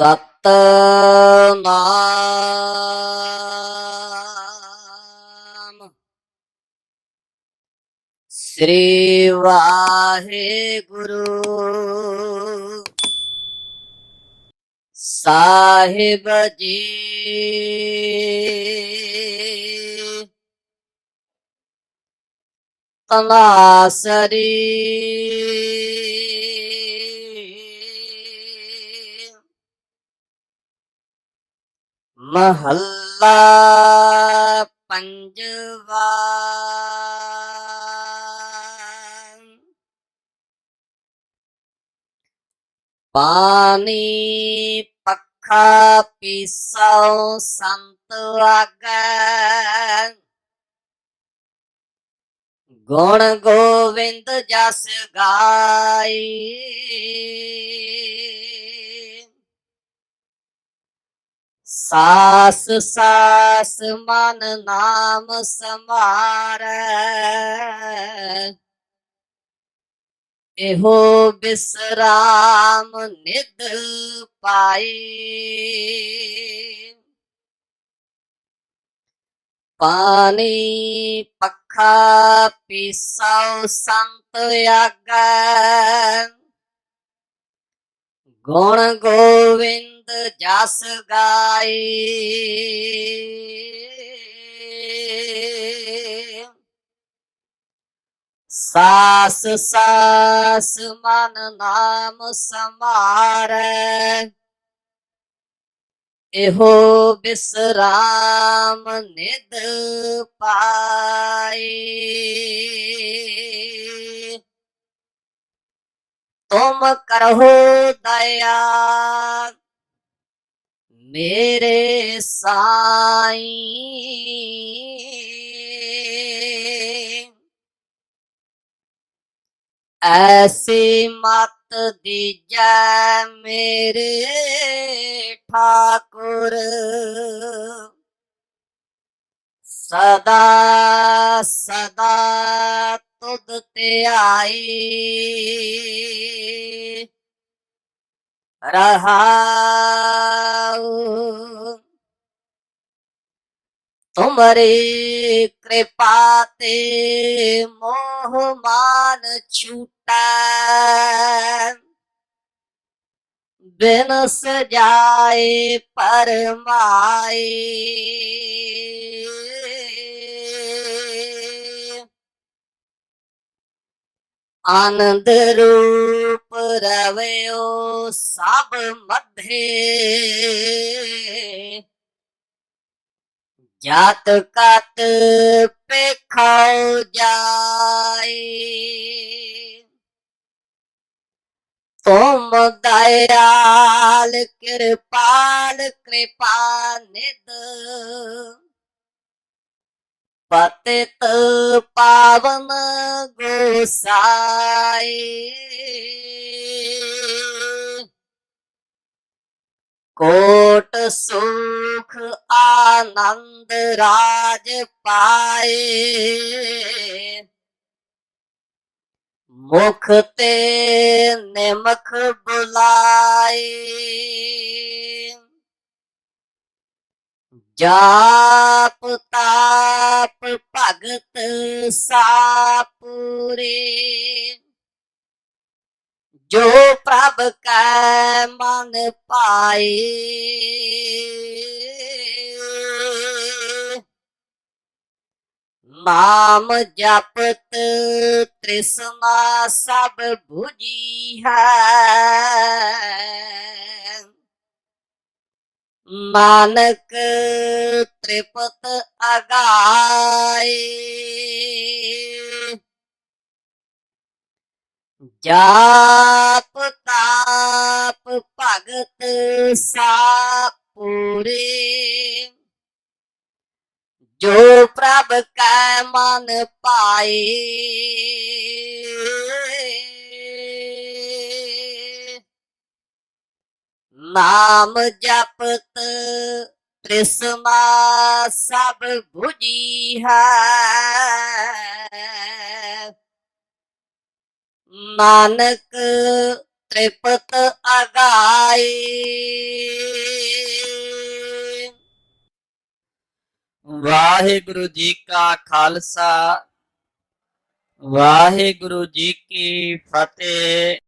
ਸਤਨਾਮ। ਸ੍ਰੀ ਵਾਹਿਗੁਰੂ। ਸਾਹਿਬ ਜੀ। ਤਨਾਸਰੀ ਮਹੱਲਾ ਪੰਜਵਾ। ਪਾਣੀ ਪੱਖਾ ਪੀਸੋ ਸੰਤ ਆਗੈ ਗੁਣ ਗੋਵਿੰਦ ਜਸ ਗਾਈ। ਸਾਸ ਸਾਸ ਮਨ ਨਾਮ ਸਮਾਰੈ ਇਹੋ ਬਿਸਰਾਮ ਨਿਦ ਪਾਈ। ਪਾਣੀ ਪੱਖਾ ਪੀਸੋ ਸੰਤ ਆਗੈ। ਗੁਣ ਗੋਵਿੰਦ ਜਸ ਗਾਏ ਸਾਸ ਸਾਸ ਮਨ ਨਾਮ ਸਮਾਰੈ ਇਹੋ ਬਿਸਰਾਮ ਨਿਦ ਪਾਈ। ਤੁਮ ਕਰਹੁ ਦਇਆ ਮੇਰੇ ਸਾਈ। ਐਸੀ ਮਤ ਦੀਜੈ ਮੇਰੇ ਠਾਕੁਰ। ਸਦਾ ਸਦਾ ਤੁਧ ਤੇ ਆਈ। ਰਹਾਉ ਤੁਮਰੀ ਕਿਰਪਾ ਤੇ ਮੋਹ ਮਾਨ ਛੂਟੈ। ਬਿਨ ਸਜਾਏ ਪਰਮਾਈ ਆਨੰਦ ਰੂਪ ਰਵਿਓ ਸਭ ਮਧੇ। ਜਾਤ ਕਤ ਪੇਖਾਉ ਜਾਏ। ਤੁਮ ਦਇਆਲ ਕਿਰਪਾਲ ਕਿਰਪਾ ਨਿਦ ਪਤਿਤ ਪਾਵਨ ਗੋਸਾਈ। ਕੋਟ ਸੁਖ ਆਨੰਦ ਰਾਜ ਪਾਏ। ਮੁਖ ਤੇ ਨਿਮਖ ਬੁਲਾਏ। ਜਾਪ ਤਾਪ ਭਗਤ ਸਾਪ ਜੋ ਪ੍ਰਭ ਕੈ ਮਨ ਪਾਏ ਨਾਮ ਜਪਤ ਤ੍ਰਿਸ਼ਨਾ ਸਭ 부ਜੀ ਹੈ। ਨਾਨਕ ਤ੍ਰਿਪਤ ਅਗਾਏ ਜਾਪ ਤਾਪ ਭਗਤ ਸਾਪੂਰੇ ਜੋ ਪ੍ਰਭ ਕੈ ਮਨ ਪਾਏ। ਨਾਮ ਜਪਤ ਤ੍ਰਿਸ਼ਮਾ ਸਭ 부ਜੀ ਹੈ। ਨਾਨਕ ਤ੍ਰਿਪਤ ਅਗਾਈ। ਵਾਹਿਗੁਰੂ ਜੀ ਕਾ ਖਾਲਸਾ। ਵਾਹਿਗੁਰੂ ਜੀ ਕੀ ਫਤਿਹ।